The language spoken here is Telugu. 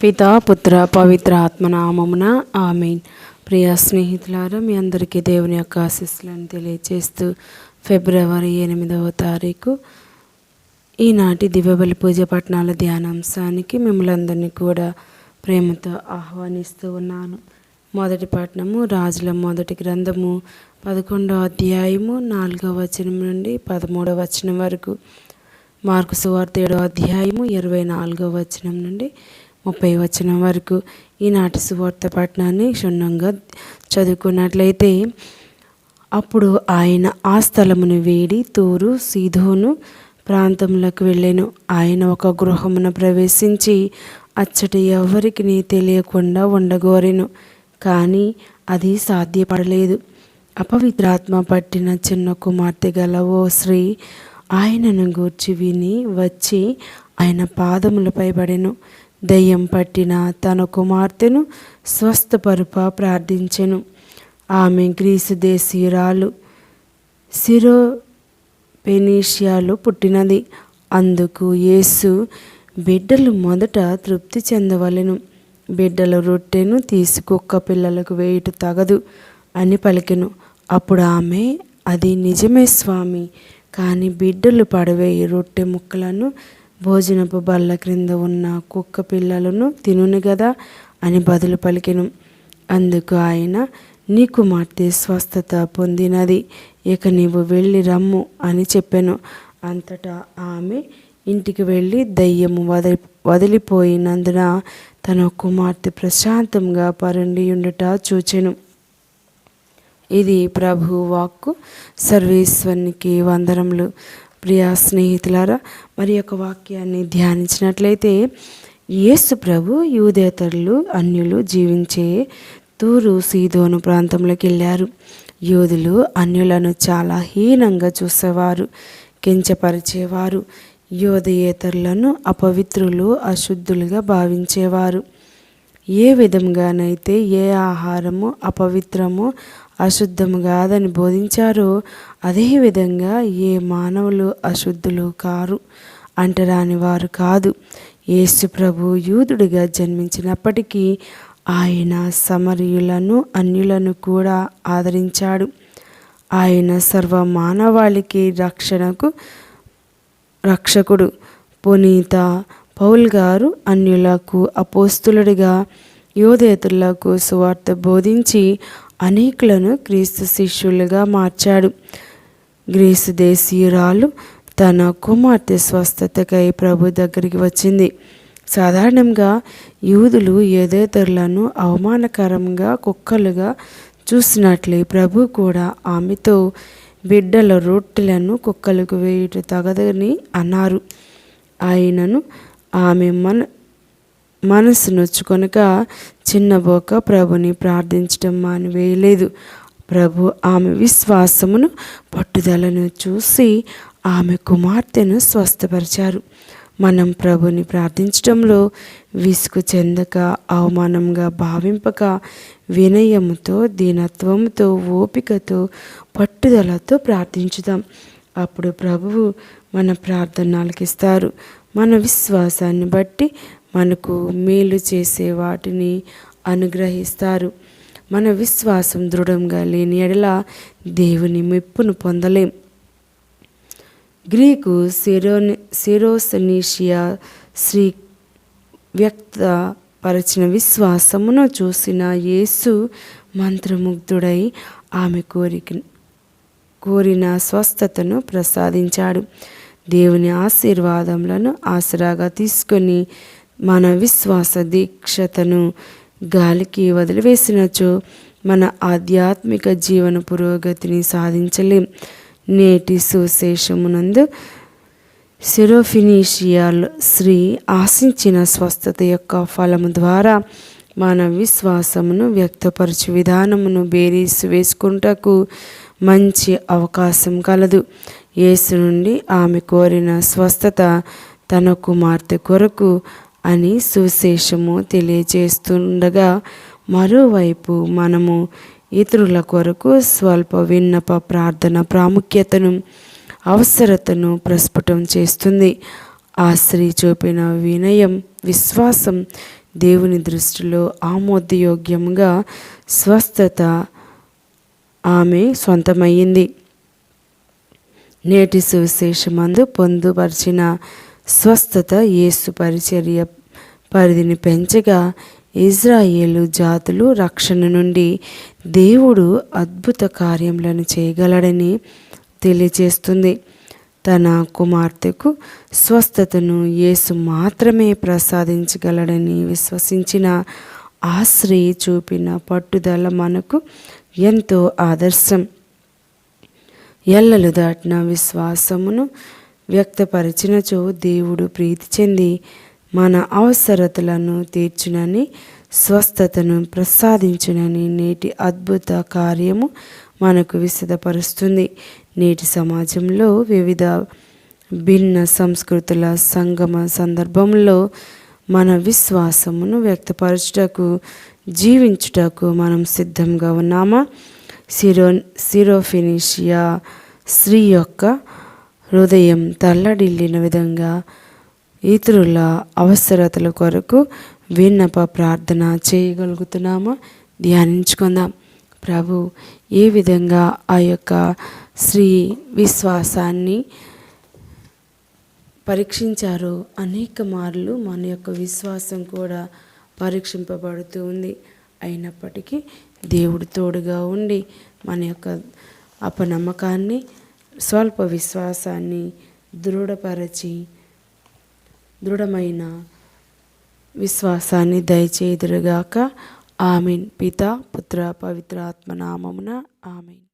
పిత పుత్ర పవిత్ర ఆత్మనామమున ఆమెన్. ప్రియ స్నేహితులారా మీ అందరికీ దేవుని యొక్క ఆశీస్సులను తెలియజేస్తూ ఫిబ్రవరి ఎనిమిదవ తారీఖు ఈనాటి దివ్యబలి పూజ పట్టణాల ధ్యానాంశానికి మిమ్మల్ని అందరినీ కూడా ప్రేమతో ఆహ్వానిస్తూ ఉన్నాను. మొదటి పట్టణము రాజుల మొదటి గ్రంథము పదకొండవ అధ్యాయము నాలుగవ వచనం నుండి పదమూడవ వచనం వరకు. మార్కు సువార్త ఏడవ అధ్యాయము ఇరవై నాలుగవ వచనం నుండి ముప్పై వచనం వరకు ఈనాటి సువార్త పట్టణాన్ని క్షుణ్ణంగా చదువుకున్నట్లయితే అప్పుడు ఆయన ఆ స్థలమును వేడి తూరు సీధోను ప్రాంతములకు వెళ్ళాను. ఆయన ఒక గృహమున ప్రవేశించి అచ్చటి ఎవరికి తెలియకుండా ఉండగోరెను కానీ అది సాధ్యపడలేదు. అపవిత్రాత్మ పట్టిన చిన్న కుమార్తె గల ఓ స్త్రీ ఆయనను గూర్చి విని వచ్చి ఆయన పాదములపై పడెను. దయ్యం పట్టిన తన కుమార్తెను స్వస్థపరుప ప్రార్థించెను. ఆమె గ్రీసు దేశీయురాలు సిరో పెనీషియాలో పుట్టినది. అందుకు యేసు బిడ్డలు మొదట తృప్తి చెందవలెను. బిడ్డల రొట్టెను తీసుకొక్క పిల్లలకు వేయుట తగదు అని పలికెను. అప్పుడు ఆమె అది నిజమే స్వామి కానీ బిడ్డలు పడవేయి రొట్టె ముక్కలను భోజనపు బల్ల క్రింద ఉన్న కుక్క పిల్లలను తినును గదా అని బదులు పలికెను. అందుకు ఆయన నీ కుమార్తె స్వస్థత పొందినది ఇక నీవు వెళ్ళి రమ్ము అని చెప్పాను. అంతటా ఆమె ఇంటికి వెళ్ళి దయ్యము వదిలి వదిలిపోయినందున తన కుమార్తె ప్రశాంతంగా పరుండి ఉండుట చూచెను. ఇది ప్రభు వాక్కు సర్వేశ్వరునికి వందనములు ప్రియా స్నేహితులారా మరి యొక్క వాక్యాన్ని ధ్యానించినట్లయితే యేసు ప్రభు యూదేతరులు అన్యులు జీవించే తూరు సీదోను ప్రాంతంలోకి వెళ్ళారు యోధులు అన్యులను చాలా హీనంగా చూసేవారు కించపరిచేవారు. యోధయేతరులను అపవిత్రులు అశుద్ధులుగా భావించేవారు. ఏ విధంగానైతే ఏ ఆహారము అపవిత్రము అశుద్ధము కాదని బోధించారో అదేవిధంగా ఏ మానవులు అశుద్ధులు కారు అంటరాని వారు కాదు. యేసు ప్రభు యూదుడిగా జన్మించినప్పటికీ ఆయన సమరయులను అన్యులను కూడా ఆదరించాడు. ఆయన సర్వ మానవాళికి రక్షణకు రక్షకుడు. పునీత పౌల్ గారు అన్యులకు అపోస్తులుడిగా యోధేతులకు సువార్త బోధించి అనేకులను క్రీస్తు శిష్యులుగా మార్చాడు. గ్రీసు దేశీయురాలు తన కుమార్తె స్వస్థతకై ప్రభు దగ్గరికి వచ్చింది. సాధారణంగా యూదులు యదేతరులను అవమానకరంగా కుక్కలుగా చూసినట్లే ప్రభు కూడా ఆమెతో బిడ్డల రొట్టెలను కుక్కలకు వేయుట తగదని అన్నారు. ఆయనను ఆమె మన మనసు నొచ్చుకొనక చిన్నబోక ప్రభుని ప్రార్థించడం మానివేయలేదు. ప్రభు ఆమె విశ్వాసమును పట్టుదలను చూసి ఆమె కుమార్తెను స్వస్థపరిచారు. మనం ప్రభుని ప్రార్థించడంలో విసుగు చెందక అవమానంగా భావింపక వినయముతో దీనత్వంతో ఓపికతో పట్టుదలతో ప్రార్థించుదాం. అప్పుడు ప్రభువు మన ప్రార్థనలకు ఇస్తారు మన విశ్వాసాన్ని బట్టి మనకు మేలు చేసే వాటిని అనుగ్రహిస్తారు. మన విశ్వాసం దృఢంగా లేని ఎడల దేవుని మెప్పును పొందలేం. గ్రీకు సిరోని సిరోసనీషియా శ్రీ వ్యక్తపరచిన విశ్వాసమును చూసిన యేసు మంత్రముగ్ధుడై ఆమె కోరిక కోరిన స్వస్థతను ప్రసాదించాడు. దేవుని ఆశీర్వాదములను ఆసరాగా తీసుకొని మన విశ్వాస దీక్షతను గాలికి వదిలివేసినచో మన ఆధ్యాత్మిక జీవన పురోగతిని సాధించలేం. నేటి సుశేషమునందు సిరోఫినీషియాల్ శ్రీ ఆశించిన స్వస్థత యొక్క ఫలము ద్వారా మన విశ్వాసమును వ్యక్తపరచు విధానమును బేరీసు వేసుకుంటకు మంచి అవకాశం కలదు. యేసు నుండి ఆమె కోరిన స్వస్థత తన కుమార్తె కొరకు అని సువిశేషము తెలియజేస్తుండగా మరోవైపు మనము ఇతరుల కొరకు స్వల్ప విన్నప ప్రార్థన ప్రాముఖ్యతను అవసరతను ప్రస్ఫుటం చేస్తుంది. ఆ స్త్రీ చూపిన వినయం విశ్వాసం దేవుని దృష్టిలో ఆమోదయోగ్యంగా స్వస్థత ఆమె సొంతమయ్యింది నేటి సువిశేషమందు పొందుపరిచిన స్వస్థత యేసు పరిచర్య పరిధిని పెంచగా ఇజ్రాయేలు జాతులు రక్షణ నుండి దేవుడు అద్భుత కార్యములను చేయగలడని తెలియజేస్తుంది. తన కుమార్తెకు స్వస్థతను యేసు మాత్రమే ప్రసాదించగలడని విశ్వసించిన ఆ స్త్రీ చూపిన పట్టుదల మనకు ఎంతో ఆదర్శం. ఎల్లలు దాటిన విశ్వాసమును వ్యక్తపరిచినచో దేవుడు ప్రీతి చెంది మన అవసరతలను తీర్చునని స్వస్థతను ప్రసాదించునని నేటి అద్భుత కార్యము మనకు విశదపరుస్తుంది నేటి సమాజంలో వివిధ భిన్న సంస్కృతుల సంగమ సందర్భంలో మన విశ్వాసమును వ్యక్తపరచుటకు జీవించుటకు మనం సిద్ధంగా ఉన్నామా? సిరో సిరోఫినిషియా స్త్రీ యొక్క హృదయం తల్లడిల్లిన విధంగా ఇతరుల అవసరతల కొరకు విన్నప ప్రార్థన చేయగలుగుతున్నామా. ధ్యానించుకుందాం. ప్రభు ఏ విధంగా ఆ యొక్క స్త్రీ విశ్వాసాన్ని పరీక్షించారో అనేక మార్లు మన యొక్క విశ్వాసం కూడా పరీక్షింపబడుతూ ఉంది. అయినప్పటికీ దేవుడు తోడుగా ఉండి మన యొక్క అపనమ్మకాన్ని స్వల్ప విశ్వాసాన్ని దృఢపరచి దృఢమైన విశ్వాసాన్ని దయచేదురుగాక ఆమెన్. పిత పుత్ర పవిత్ర ఆత్మనామమున ఆమెన్.